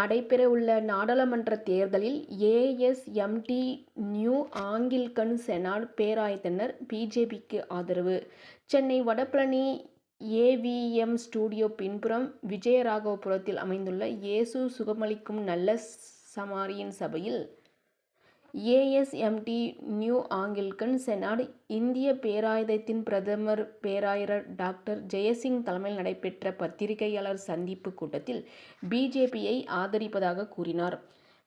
நடைபெறவுள்ள நாடாளுமன்ற தேர்தலில் ஏஎஸ்எம்டி நியூ ஆங்கில்கன் செனாட் பேராயத்தினர் பிஜேபிக்கு ஆதரவு. சென்னை வடபழனி ஏவிஎம் ஸ்டூடியோ பின்புறம் விஜயராகவபுரத்தில் அமைந்துள்ள இயேசு சுகமளிக்கும் நல்ல சமாரியின் சபையில் ஏஎஸ்எம்டி நியூ ஆங்கில்கன் செனாட் இந்திய பேராயத்தின் பிரதமர் பேராயர் டாக்டர் ஜெயசிங் தலைமையில் நடைபெற்ற பத்திரிகையாளர் சந்திப்பு கூட்டத்தில் பிஜேபியை ஆதரிப்பதாக கூறினார்.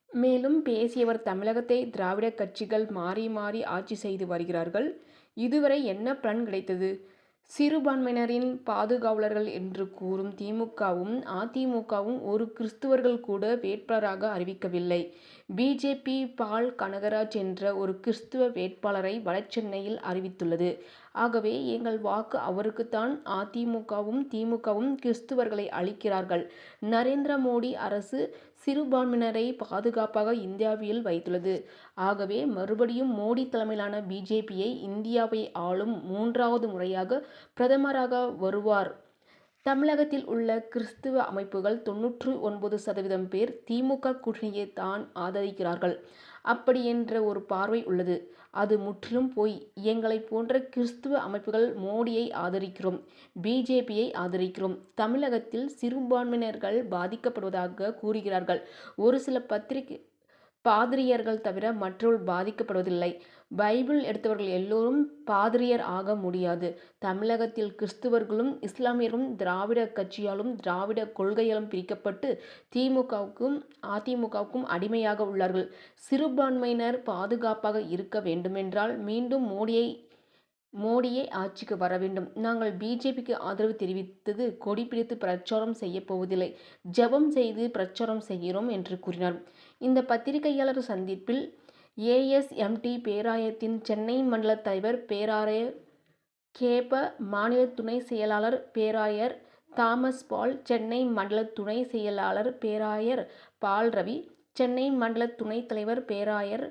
மேலும் பேசியவர் தமிழகத்தை திராவிட கட்சிகள் மாறி மாறி ஆட்சி செய்து வருகிறார்கள். இதுவரை என்ன பலன் கிடைத்தது? சிறுபான்மையினரின் பாதுகாவலர்கள் என்று கூறும் திமுகவும் அதிமுகவும் ஒரு கிறிஸ்துவர்கள் கூட வேட்பாளராக அறிவிக்கவில்லை. பிஜேபி பால் கனகராஜ் என்ற ஒரு கிறிஸ்துவ வேட்பாளரை வடசென்னையில் அறிவித்துள்ளது. ஆகவே எங்கள் வாக்கு அவருக்கு தான். அதிமுகவும் திமுகவும் கிறிஸ்துவர்களை அளிக்கிறார்கள் நரேந்திர மோடி அரசு சிறுபான்மையினரை பாதுகாப்பாக இந்தியாவில் வைத்துள்ளது. ஆகவே மறுபடியும் மோடி தலைமையிலான பிஜேபியை இந்தியாவை ஆளும் மூன்றாவது முறையாக பிரதமராக வருவார். தமிழகத்தில் உள்ள கிறிஸ்துவ அமைப்புகள் தொண்ணூற்று ஒன்பது சதவீதம் பேர் திமுக கூட்டணியை தான் ஆதரிக்கிறார்கள். அப்படி என்ற ஒரு பார்வை உள்ளது. அது முற்றிலும் போய் எங்களைப் போன்ற கிறிஸ்துவ அமைப்புகள் மோடியை ஆதரிக்கிறோம். பிஜேபியை ஆதரிக்கிறோம். தமிழகத்தில் சிறுபான்மையினர்கள் பாதிக்கப்படுவதாக கூறுகிறார்கள். ஒரு சில பத்திரிகை பாதிரியர்கள் தவிர மற்றொரு பாதிக்கப்படுவதில்லை. பைபிள் எடுத்தவர்கள் எல்லோரும் பாதிரியர் ஆக முடியாது. தமிழகத்தில் கிறிஸ்துவர்களும் இஸ்லாமியர்களும் திராவிட கட்சியாலும் திராவிட கொள்கையாலும் பிரிக்கப்பட்டு திமுகவுக்கும் அதிமுகவுக்கும் அடிமையாக உள்ளார்கள். சிறுபான்மையினர் பாதுகாப்பாக இருக்க வேண்டுமென்றால் மீண்டும் மோடியை மோடியே ஆட்சிக்கு வர வேண்டும். நாங்கள் பிஜேபிக்கு ஆதரவு தெரிவித்தது கொடி பிடித்து பிரச்சாரம் செய்யப் போவதில்லை. ஜெபம் செய்து பிரச்சாரம் செய்கிறோம் என்று கூறினார். இந்த பத்திரிகையாளர் சந்திப்பில் ஏஎஸ்எம்டி பேராயத்தின் சென்னை மண்டல தலைவர் பேராயர் கேப மாநில துணை செயலாளர் பேராயர் தாமஸ் பால் சென்னை மண்டல துணை செயலாளர் பேராயர் பால் ரவி சென்னை மண்டல துணைத் தலைவர் பேராயர்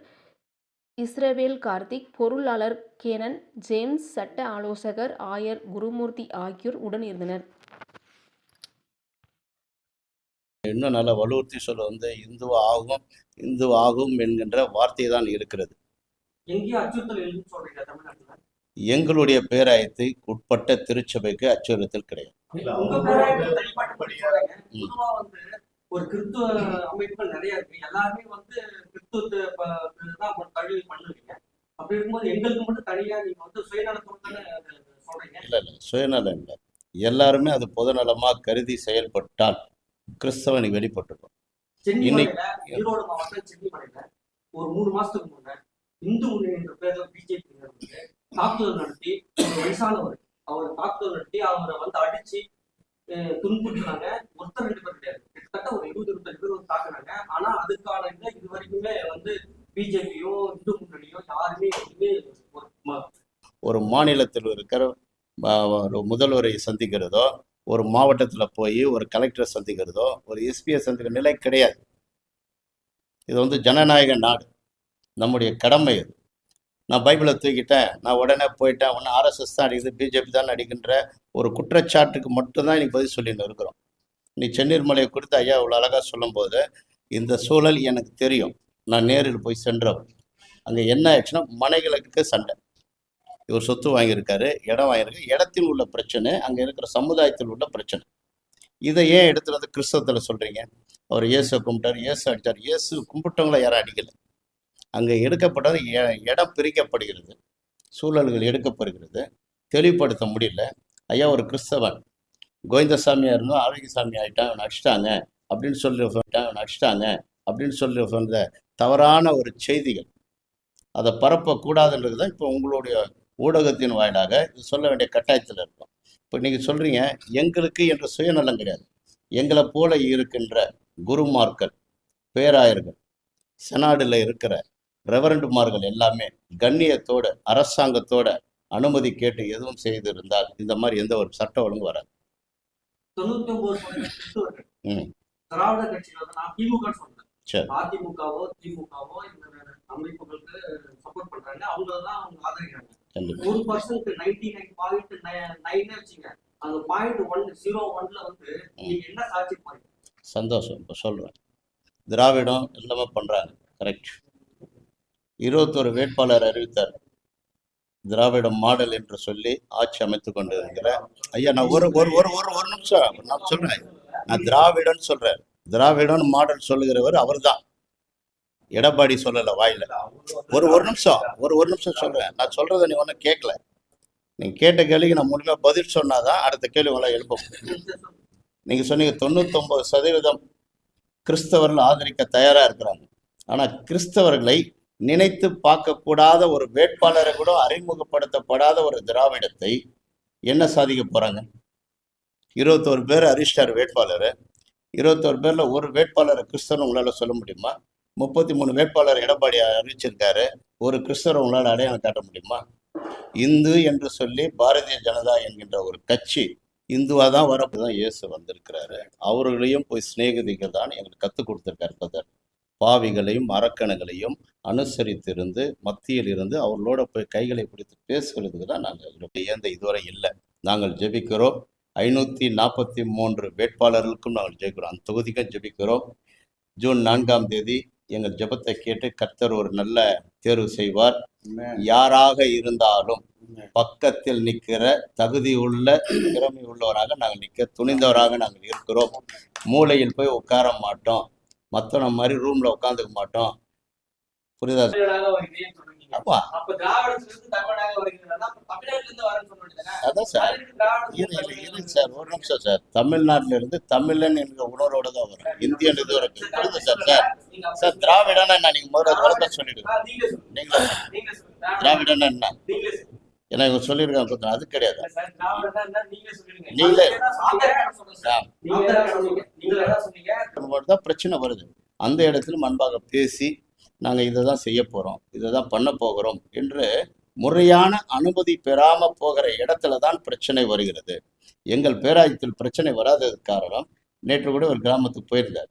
இஸ்ரவேல் கார்த்திக் பொருளாளர் கேனன் ஜேம்ஸ் சட்ட ஆலோசகர் ஆயர் குருமூர்த்தி ஆகியோர் உடன் இருந்தனர். இன்னும் நல்லா வலியுறுத்தி சொல்ல வந்து இந்து ஆகும் இந்து ஆகும் என்கின்ற வார்த்தை தான் இருக்கிறது. எங்களுடைய பேராயத்தை உட்பட்ட திருச்சபைக்கு அச்சுறுத்தல் கிடையாது. ஒரு கிறிஸ்துவ அமைப்புகள் நிறைய இருக்கு. எல்லாருமே வந்து கிறிஸ்துவத்தை ப- தான் ஒரு கல்வி பண்ணுவீங்க. அப்படி இருக்கும்போது எங்களுக்கு மட்டும் தனியா நீங்க வந்து சுயநலத்தோட சொல்றீங்க? இல்ல இல்ல சுயநலம் இல்லை. எல்லாருமே அது பொதுநலமா கருதி செயல்பட்டால் வெளிப்பட்டுடும். இன்னைக்கு- சென்னிமலையில ஈரோடு மாவட்டம் சென்னிமலையில ஒரு மூணு மாசத்துக்கு முன்ன இந்து முன்னணி என்ற பேர்ல பிஜேபி தாக்குதல் நடத்தி ஒரு வயசானவர் அவர் தாக்குதல் நடத்தி அவரை வந்து அடிச்சு துன்புறுத்தினாங்க. ஒருத்தர் ரெண்டு பேர் கிடையாது. கிட்டத்தட்ட ஒரு இருபது இருபத்தஞ்சு பேர் வந்து தாக்குனாங்க. ஆனா அதுக்கான இதை இது வரைக்குமே வந்து பிஜேபியும் இந்து முன்னணியும் யாருமே எதுவுமே ஒரு மாநிலத்தில் இருக்கிற முதல்வரை சந்திக்கிறதோ ஒரு மாவட்டத்தில் போய் ஒரு கலெக்டரை சந்திக்கிறதோ ஒரு எஸ்பியை சந்திக்கிற நிலை கிடையாது. இது வந்து ஜனநாயக நாடு. நம்முடைய கடமை அது. நான் பைபிளை தூக்கிட்டேன் நான் உடனே போயிட்டேன் ஒன்று ஆர்எஸ்எஸ் தான் அடிக்குது பிஜேபி தான் அடிக்கின்ற ஒரு குற்றச்சாட்டுக்கு மட்டும்தான் இன்னைக்கு பதில் சொல்லிட்டு இருக்கிறோம். நீ சென்னீர்மலையை குறித்து ஐயா இவ்வளோ அழகாக சொல்லும்போது இந்த சூழல் எனக்கு தெரியும். நான் நேரில் போய் சென்றவர். அங்கே என்ன ஆயிடுச்சுன்னா மனைகளுக்கு சண்டை. இவர் சொத்து வாங்கியிருக்காரு இடம் வாங்கியிருக்கு இடத்தில் உள்ள பிரச்சனை அங்கே இருக்கிற சமுதாயத்தில் உள்ள பிரச்சனை. இதை ஏன் எடுத்துகிட்டு வந்து கிறிஸ்தவத்தில் சொல்றீங்க? அவர் இயேசு கும்பிட்டார் இயேசு அடித்தார் இயேசு கும்பிட்டவங்கள யாரும் அடிக்கலை அங்கே எடுக்கப்பட்டது இடம் பிரிக்கப்படுகிறது. சூழல்கள் எடுக்கப்படுகிறது. தெளிவுபடுத்த முடியல. ஐயா ஒரு கிறிஸ்தவன் கோவிந்தசாமியா இருந்தோம் ஆரோக்கியசாமி ஆகிட்டான் அவனை அடிச்சிட்டாங்க அப்படின்னு சொல்லி அவன் அடிச்சிட்டாங்க அப்படின்னு சொல்லி சொன்ன தவறான ஒரு செய்திகள் அதை பரப்பக்கூடாதுன்றது தான் இப்போ உங்களுடைய ஊடகத்தின் வாயிலாக இது சொல்ல வேண்டிய கட்டாயத்தில் இருக்கோம். இப்போ நீங்கள் சொல்றீங்க எங்களுக்கு என்ற சுயநலம் கிடையாது. எங்களை போல இருக்கின்ற குருமார்கள், பேராயர்கள், செனாடில் இருக்கிற ரெவரண்டுமார்கள் எல்லாமே கண்ணியத்தோட அரசாங்கத்தோட அனுமதி கேட்டு எதுவும் செய்திருந்தால் இந்த மாதிரி எந்த ஒரு சட்ட ஒழுங்கு வராது. திராவிட கட்சியில வந்து நான் திமுக சொல்றேன் சரி. அதிமுகவோ திமுகவோ இந்த அமைப்புகளுக்கு சப்போர்ட் பண்றாங்க அவங்கள தான் அவங்க ஆதரிக்கிறாங்க கண்டிப்பா. ஒரு percent ninety nine point nine வச்சுங்க. அந்த பாயிண்ட் ஒன் ஜீரோ ஒன்ல வந்து நீங்க என்ன சாட்சி போறீங்க? சந்தோஷம். இப்போ சொல்கிறேன் திராவிடம் எல்லாமே பண்ணுறாங்க கரெக்ட் இருபத்தொரு வேட்பாளர் அறிவித்தார். திராவிடம் மாடல் என்று சொல்லி ஆட்சி அமைத்து கொண்டு இருக்கிற ஐயா நான் ஒரு ஒரு ஒரு ஒரு ஒரு நிமிஷம். நான் சொல்றேன். நான் திராவிடன் சொல்றேன். திராவிடன் மாடல் சொல்லுகிறவர் அவர்தான். எடப்பாடி சொல்லல வாயில. ஒரு ஒரு நிமிஷம் ஒரு ஒரு நிமிஷம் சொல்றேன். நான் சொல்றதை நீ ஒன்றும் கேட்கல நீங்கள் கேட்ட கேள்விக்கு நான் முழுமையாக பதில் சொன்னாதான் அடுத்த கேள்வி உங்களால் எழுப்ப நீங்கள் நீங்க சொன்னீங்க தொண்ணூத்தொன்பது சதவீதம் கிறிஸ்தவர்கள் ஆதரிக்க தயாராக இருக்கிறாங்க. ஆனால் கிறிஸ்தவர்களை நினைத்து பார்க்கக்கூடாத ஒரு வேட்பாளரை கூட அறிமுகப்படுத்தப்படாத ஒரு திராவிடத்தை என்ன சாதிக்க போறாங்க? இருபத்தோரு பேர் அரிஸ்டார் வேட்பாளர். இருபத்தோரு பேரில் ஒரு வேட்பாளரை கிறிஸ்தவன் உங்களால் சொல்ல முடியுமா? முப்பத்தி மூணு வேட்பாளர் எடப்பாடி அறிவிச்சிருக்காரு. ஒரு கிறிஸ்தவ உங்களால் அடையாளம் காட்ட முடியுமா? இந்து என்று சொல்லி பாரதிய ஜனதா என்கின்ற ஒரு கட்சி இந்துவா தான் வரப்பு தான் இயேசு வந்திருக்கிறாரு. அவர்களையும் போய் சிநேகிதிகள் தான் எங்களுக்கு கற்றுக் கொடுத்துருக்காரு பதர் பாவிகளையும் அரக்கணுகளையும் அனுசரித்திருந்து மத்தியில் இருந்து அவர்களோட போய் கைகளை பிடித்து பேசுகிறதுக்கு தான் நாங்கள் இயந்த இதுவரை இல்லை. நாங்கள் ஜெபிக்கிறோம். ஐநூற்றி நாற்பத்தி மூன்று வேட்பாளர்களுக்கும் நாங்கள் ஜெயிக்கிறோம் அந்த தொகுதிக்கும் ஜெபிக்கிறோம். ஜூன் நான்காம் தேதி எங்கள் ஜெபத்தை கேட்டு கர்த்தர் ஒரு நல்ல தேர்வு செய்வார். யாராக இருந்தாலும் பக்கத்தில் நிற்கிற தகுதி உள்ள திறமை உள்ளவராக நாங்கள் நிற்க துணிந்தவராக நாங்கள் இருக்கிறோம். மூலையில் போய் உட்கார மாட்டோம். மற்றவன மாதிரி ரூம்ல உட்காந்துக்க மாட்டோம். புரியுதா? ஆமா. அதான் சார். இரு சார். ஒரு நிமிஷம் சார். தமிழ்நாட்டில இருந்து தமிழன் என்கிற உணர்வோட தான் வரும் இந்தியன் இது வரைக்கும். புரியுது சார்? சார். சார் திராவிடனா என்ன? நீங்க முதல்ல விளக்கம் சொல்லிடுங்க. நீங்களே திராவிடன்னா என்ன? ஏன்னா இவங்க சொல்லியிருக்காங்க அது கிடையாது? நீங்களே தான் பிரச்சனை வருது. அந்த இடத்துல அன்பாக பேசி நாங்கள் இதை தான் செய்ய போகிறோம் இதை தான் பண்ண போகிறோம் என்று முறையான அனுமதி பெறாம போகிற இடத்துல தான் பிரச்சனை வருகிறது. எங்கள் பேராயத்தில் பிரச்சனை வராததுக்கு காரணம் நேற்று கூட ஒரு கிராமத்துக்கு போயிருந்தார்.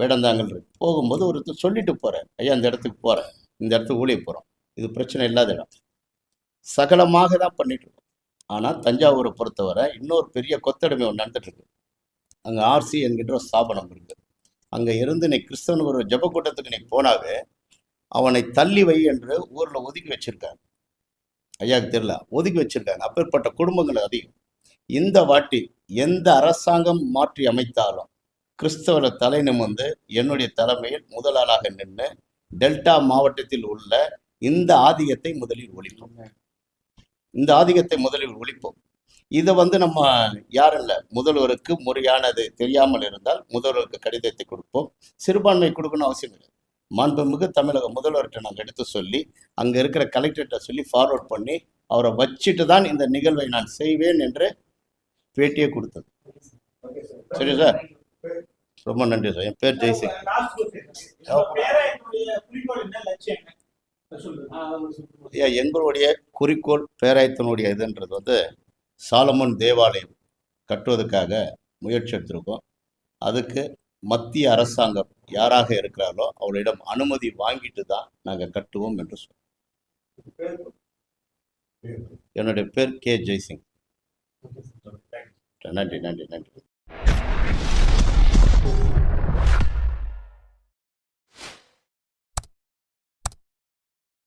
வேடந்தாங்கல் இருக்கு. போகும்போது ஒருத்தர் சொல்லிட்டு போகிறேன் ஐயா இந்த இடத்துக்கு போகிறேன் இந்த இடத்துக்கு ஊழிய போகிறோம் இது பிரச்சனை இல்லாத இடம். சகலமாக தான் பண்ணிட்டு இருக்கோம். ஆனால் தஞ்சாவூரை பொறுத்தவரை இன்னொரு பெரிய கொத்தடிமை ஒன்று நடந்துட்டு இருக்கு. அங்கே ஆர்சி என்கின்ற ஒரு ஸ்தாபனம் இருக்கு. அங்கே இருந்து நீ கிறிஸ்தவன் ஒரு ஜப கூட்டத்துக்கு நீ போனாவே அவனை தள்ளி வை என்று ஊரில் ஒதுக்கி வச்சிருக்காங்க. ஐயாவுக்கு தெரியல. ஒதுக்கி வச்சிருக்காங்க. அப்பேற்பட்ட குடும்பங்கள் அதிகம். இந்த வாட்டி எந்த அரசாங்கம் மாற்றி அமைத்தாலும் கிறிஸ்தவர தலை நிமிர்ந்து என்னுடைய தலைமையில் முதலாளாக நின்று டெல்டா மாவட்டத்தில் உள்ள இந்த ஆதிக்கத்தை முதலில் ஒழிப்போம். இந்த ஆதிக்கத்தை முதலில் ஒழிப்போம். இதை வந்து நம்ம யாரும் இல்லை முதல்வருக்கு முறையானது தெரியாமல் இருந்தால் முதல்வருக்கு கடிதத்தை கொடுப்போம். சிறுபான்மை கொடுக்கணும் அவசியம் இல்லை மாண்புமிகு தமிழக முதல்வர்கிட்ட நாங்கள் எடுத்து சொல்லி அங்கே இருக்கிற கலெக்டர்கிட்ட சொல்லி ஃபார்வர்ட் பண்ணி அவரை வச்சுட்டு தான் இந்த நிகழ்வை நான் செய்வேன் என்று பேட்டியே கொடுத்தது. சரி சார். ரொம்ப நன்றி சார். என் பேர் சொல்லுங்க. ஐயா, எங்களுடைய குறிக்கோள் பேராயத்தினுடைய இதுன்றது வந்து சாலமன் தேவாலயம் கட்டுவதற்காக முயற்சி எடுத்திருக்கோம். அதுக்கு மத்திய அரசாங்கம் யாராக இருக்கிறாரோ அவளிடம் அனுமதி வாங்கிட்டு தான் நாங்கள் கட்டுவோம் என்று சொல்றோம் என்னுடைய பேர் கே. ஜெய்சிங். நன்றி நன்றி நன்றி. Thank you.